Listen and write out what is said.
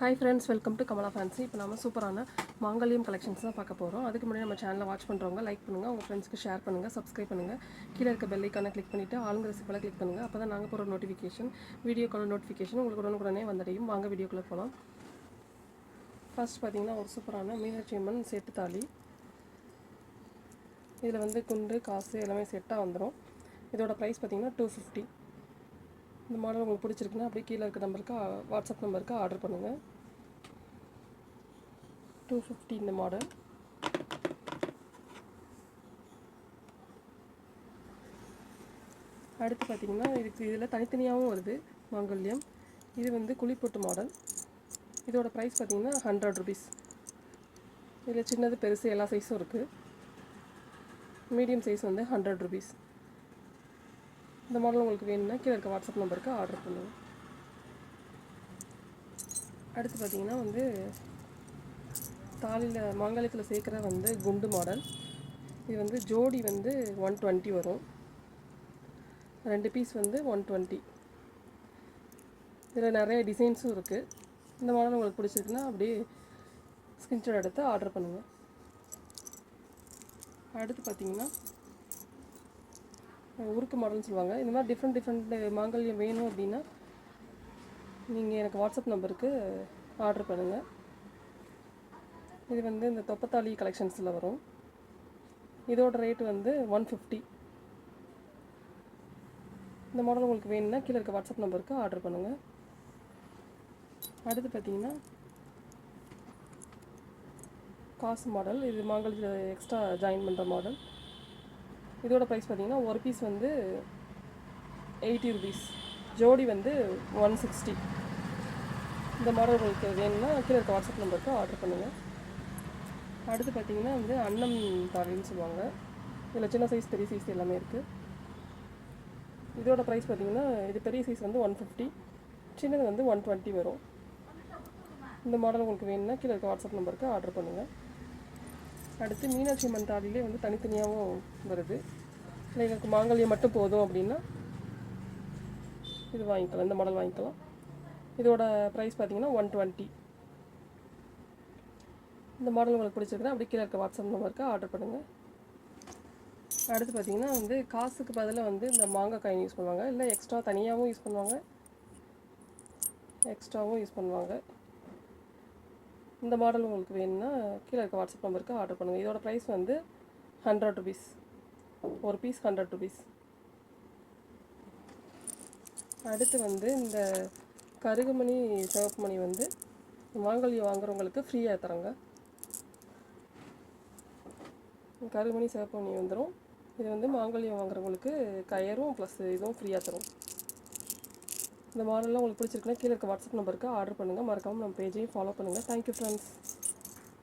Hi friends welcome to Kamala fancy இப்போ நம்ம சூப்பரான மாங்கல்யம் கலெக்ஷன்ஸ் தான் பார்க்க போகிறோம் அதுக்கு முன்னாடி நம்ம சேனலை வாட்ச் பண்ணுறவங்க லைக் பண்ணுங்கள் உங்கள் ஃப்ரெண்ட்ஸ்க்கு ஷேர் பண்ணுங்கள் சப்ஸ்கிரைப் பண்ணுங்கள் கீழே இருக்க பெல்லைக்கான கிளிக் பண்ணிவிட்டு ஆளுங்கிற சிப்பில் கிளிக் பண்ணுங்கள் அப்போ தான் நாங்கள் போகிற நோட்டிஃபிகேஷன் வீடியோக்கான நோட்டிஃபிகேஷன் உங்களுக்கு உடனுக்குடனே வந்தடையும். வாங்க வீடியோக்குள்ளே போகலாம் ஃபர்ஸ்ட் பார்த்திங்கன்னா ஒரு சூப்பரான மீனாட்சி அம்மன் செட்டு தாலி இதில் வந்து குண்டு காசு எல்லாமே செட்டாக வந்துடும் இதோட ப்ரைஸ் பார்த்தீங்கன்னா டூ ஃபிஃப்டி இந்த மாடல் உங்களுக்கு பிடிச்சிருக்குன்னா அப்படியே கீழே இருக்க நம்பருக்கு வாட்ஸ்அப் நம்பருக்கு ஆர்டர் பண்ணுங்கள் டூ ஃபிஃப்டி இந்த மாடல். அடுத்து பார்த்தீங்கன்னா இதுக்கு இதில் தனித்தனியாகவும் வருது மாங்கல்யம். இது வந்து குழிப்பொட்டு மாடல். இதோட ப்ரைஸ் பார்த்தீங்கன்னா ஹண்ட்ரட் ருபீஸ் இதில் சின்னது பெருசு எல்லா சைஸும் இருக்குது மீடியம் சைஸ் வந்து ஹண்ட்ரட் ருபீஸ் இந்த மாடல் உங்களுக்கு வேணும்னா கீழே இருக்க வாட்ஸ்அப் நம்பருக்கு ஆர்டர் பண்ணுங்கள் அடுத்து பார்த்தீங்கன்னா வந்து தாலியில் மாங்காலயத்தில் சேர்க்குற வந்து குண்டு மாடல் இது வந்து ஜோடி வந்து ஒன் டுவெண்ட்டி வரும். ரெண்டு பீஸ் வந்து ஒன் டுவெண்ட்டி இதில் நிறைய டிசைன்ஸும் இருக்குது இந்த மாடல் உங்களுக்கு பிடிச்சிருக்குன்னா அப்படியே ஸ்கிரீன்ஷாட் எடுத்து ஆர்டர் பண்ணுங்கள் அடுத்து பார்த்தீங்கன்னா உருக்கு மாடல்னு சொல்லுவாங்க. இந்த மாதிரி டிஃப்ரெண்ட் டிஃப்ரெண்ட் மாங்கல்யம் வேணும் அப்படின்னா நீங்கள் எனக்கு வாட்ஸ்அப் நம்பருக்கு ஆர்டர் பண்ணுங்கள் இது வந்து இந்த தொப்பத்தாளி கலெக்ஷன்ஸில் வரும். இதோட ரேட் வந்து ஒன் ஃபிஃப்டி இந்த மாடல் உங்களுக்கு வேணும்னா கீழே இருக்க வாட்ஸ்அப் நம்பருக்கு ஆர்டர் பண்ணுங்கள் அடுத்து பார்த்தீங்கன்னா காசு மாடல் இது மாங்கல்யத்தில் எக்ஸ்ட்ரா ஜாயின் பண்ணுற மாடல் இதோட ப்ரைஸ் பார்த்தீங்கன்னா ஒரு பீஸ் வந்து எயிட்டி ருபீஸ் ஜோடி வந்து ஒன் சிக்ஸ்டி இந்த மாடல் உங்களுக்கு வேணும்னா கீழே இருக்க வாட்ஸ்அப் நம்பருக்கு ஆர்டர் பண்ணுங்கள் அடுத்து பார்த்தீங்கன்னா வந்து அன்னம் தாலின்னு சொல்லுவாங்க. இதில் சின்ன சைஸ் பெரிய சைஸ் எல்லாமே இருக்குது இதோட ப்ரைஸ் பார்த்தீங்கன்னா இது பெரிய சைஸ் வந்து ஒன் ஃபிஃப்டி சின்னது வந்து ஒன் டுவெண்ட்டி வரும். இந்த மாடல் உங்களுக்கு வேணும்னா கீழே இருக்க வாட்ஸ்அப் நம்பருக்கு ஆர்டர் பண்ணுங்கள் அடுத்து மீனாட்சி அம்மன் தாலிலே வந்து தனித்தனியாகவும் வருது. இல்லை எங்களுக்கு மாங்கல்யம் மட்டும் போதும் அப்படின்னா இது வாங்கிக்கலாம் இந்த மாடல் வாங்கிக்கலாம். இதோட ப்ரைஸ் பார்த்தீங்கன்னா ஒன் டுவெண்ட்டி இந்த மாடல் உங்களுக்கு பிடிச்சிருக்குன்னா அப்படி கீழே இருக்க வாட்ஸ்அப் நம்பருக்கு ஆர்டர் பண்ணுங்கள் அடுத்து பார்த்தீங்கன்னா வந்து காசுக்கு பதிலாக வந்து இந்த மாங்காய் காயின் யூஸ் பண்ணுவாங்க. இல்லை எக்ஸ்ட்ரா தனியாகவும் யூஸ் பண்ணுவாங்க. எக்ஸ்ட்ராவும் யூஸ் பண்ணுவாங்க. இந்த மாடல் உங்களுக்கு வேணும்னா கீழே இருக்க வாட்ஸ்அப் நம்பருக்கு ஆர்டர் பண்ணுங்கள் இதோட ப்ரைஸ் வந்து ஹண்ட்ரட் ருபீஸ் ஒரு பீஸ் ஹண்ட்ரட் ருபீஸ் அடுத்து வந்து இந்த கருகுமணி சிவப்பு மணி வந்து மாங்கல்யம் வாங்குறவங்களுக்கு ஃப்ரீயாக தராங்க. கருமணி சிவப்பு மணி வந்துடும் இது வந்து மாங்கல்யம் வாங்குறவங்களுக்கு கயரும் ப்ளஸ் இதுவும் ஃப்ரீயாக தரும். இந்த மாடல்லாம் உங்களுக்கு பிடிச்சிருக்குன்னா கீழே இருக்க வாட்ஸ்அப் நம்பருக்கு ஆர்டர் பண்ணுங்கள் மறக்காமல் நம்ம பேஜையும் ஃபாலோ பண்ணுங்கள் தேங்க்யூ ஃப்ரெண்ட்ஸ்